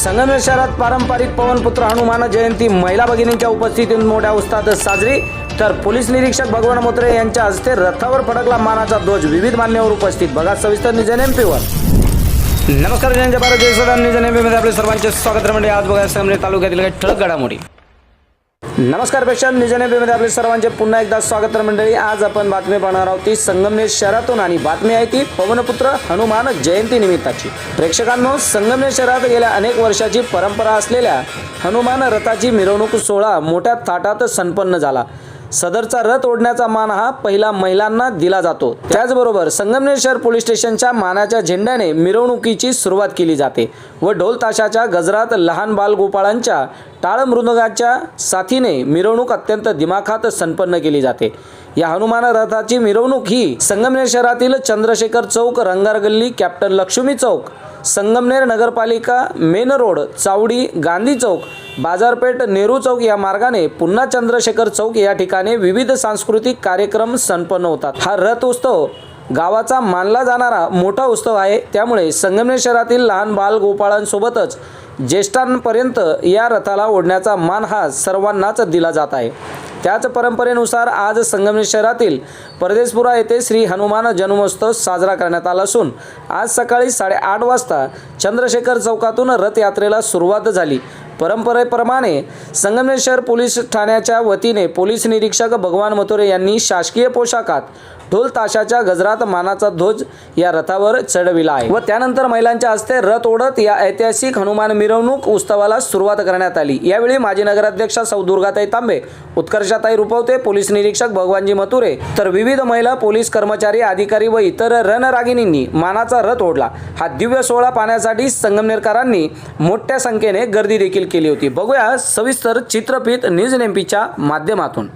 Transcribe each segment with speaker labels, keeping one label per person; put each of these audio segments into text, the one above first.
Speaker 1: संगमेर शहरात पारंपरिक पवनपुत्र हनुमान जयंती महिला भगिनींच्या उपस्थितीत मोठ्या उत्साहात साजरी. तर पोलीस निरीक्षक भगवान मोत्रे यांच्या हस्ते रथावर फडकला मानाचा ध्वज. विविध मान्यवर उपस्थित. बघा सविस्तर निजन एम पीवर नमस्कार जयंत भारत जय सदा निजन एममध्ये आपले सर्वांचे स्वागत म्हणजे आज बघा संगमेश्वर तालुक्यातील काही ठळक घडामोडी. नमस्कार प्रेक्षक निजनमध्ये आपले सर्वांचे पुन्हा एकदा स्वागत मंडळी आज आपण बातमी पाहणार आहोत ती संगमनेर शहरातून आणि बातमी आहे ती पवनपुत्र हनुमान जयंती निमित्ताची. प्रेक्षकांनो संगमनेर शहरात गेल्या अनेक वर्षाची परंपरा असलेल्या हनुमान रथाची मिरवणूक सोहळा मोठ्या थाटात संपन्न झाला. सदरचा रथ ओढण्याचा मान हा पहिला महिलांना दिला जातो. त्याचबरोबर संगमनेर शहर पोलीस स्टेशनच्या मानाच्या झेंड्याने मिरवणुकीची सुरुवात केली जाते व ढोल ताशाच्या गजरात लहान बालगोपाळांच्या टाळ मृदंगाच्या साथीने मिरवणूक अत्यंत दिमाखात संपन्न केली जाते. या हनुमान रथाची मिरवणूक ही संगमनेर शहरातील चंद्रशेखर चौक रंगार गल्ली कॅप्टन लक्ष्मी चौक संगमनेर नगरपालिका मेन रोड चावडी गांधी चौक बाजारपेठ नेहरू चौक या मार्गाने पुन्हा चंद्रशेखर चौक या ठिकाणी विविध सांस्कृतिक कार्यक्रम संपन्न होतात. हा रथ उत्सव गावाचा मानला जाणारा मोठा उत्सव आहे. त्यामुळे संगमनेर शहरातील लहान बाल गोपाळांसोबतच ज्येष्ठांपर्यंत या रथाला ओढण्याचा मान हा सर्वांनाच दिला जात आहे. त्याच परंपरेनुसार आज संगमनेर शहरातील परदेशपुरा येथे श्री हनुमान जन्मोत्सव साजरा करण्यात आला असून आज सकाळी साडेआठ वाजता चंद्रशेखर चौकातून रथयात्रेला सुरुवात झाली. परंपरेप्रमाणे संगमनेर शहर पोलीस ठाण्याच्या वतीने पोलीस निरीक्षक भगवान मथुरे यांनी शासकीय पोशाखात ढोल ताशाच्या गजरात मानाचा ध्वज या रथावर चढविला आहे. व त्यानंतर महिलांच्या हस्ते रथ ओढत या ऐतिहासिक हनुमान मिरवणूक उत्सवाला सुरुवात करण्यात आली. यावेळी माजी नगराध्यक्षा सौ दुर्गाताई तांबे उत्कर्षाताई रुपवते पोलीस निरीक्षक भगवानजी मथुरे तर विविध महिला पोलीस कर्मचारी अधिकारी व इतर रणरागिणींनी मानाचा रथ ओढला. हा दिव्य सोहळा पाहण्यासाठी संगमनेरकरांनी मोठ्या संख्येने गर्दी देखील केली होती. बघूया सविस्तर चित्रफित न्यूज नेमपीच्या माध्यमातून.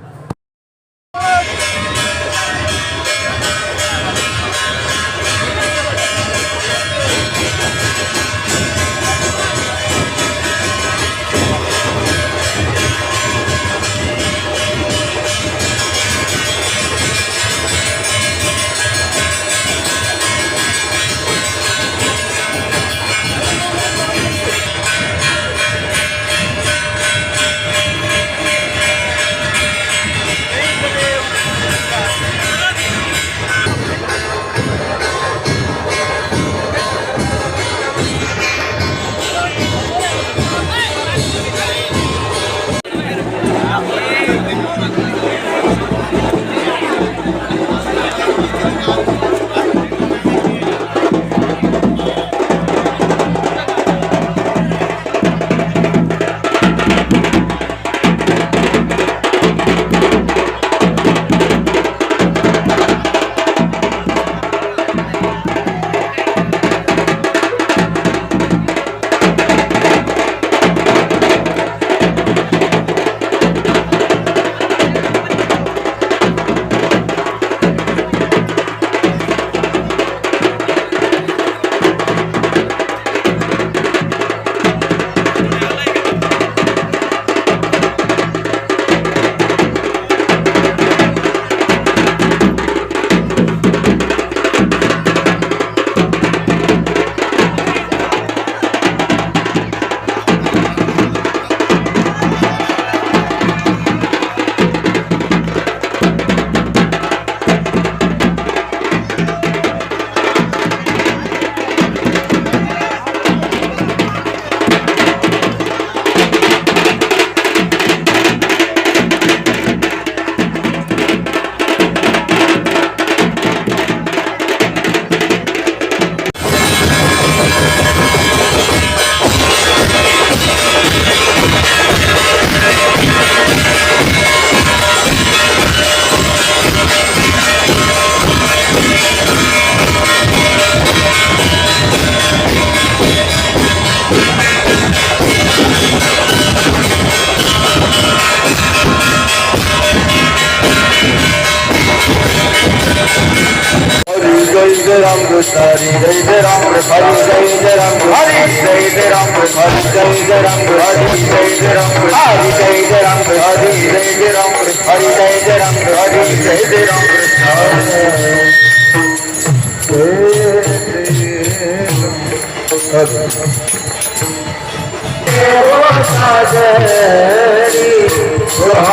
Speaker 2: जय जय राम कृष्ण हरी जय जय राम कृष्ण हरी जय जय राम कृष्ण हरी जय जय राम कृष्ण हरी जय जय राम कृष्ण हरी जय जय राम कृष्ण हरी जय जय राम कृष्ण हरी जय जय राम कृष्ण हरी जय जय राम कृष्ण हरी जय जय राम कृष्ण हरे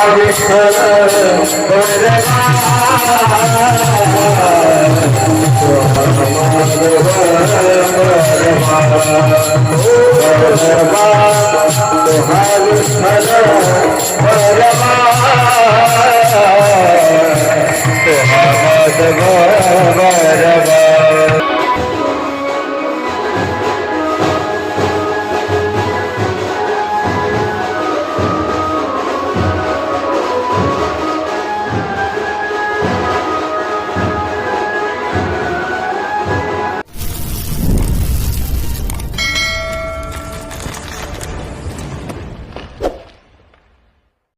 Speaker 2: साजरी Bhagavad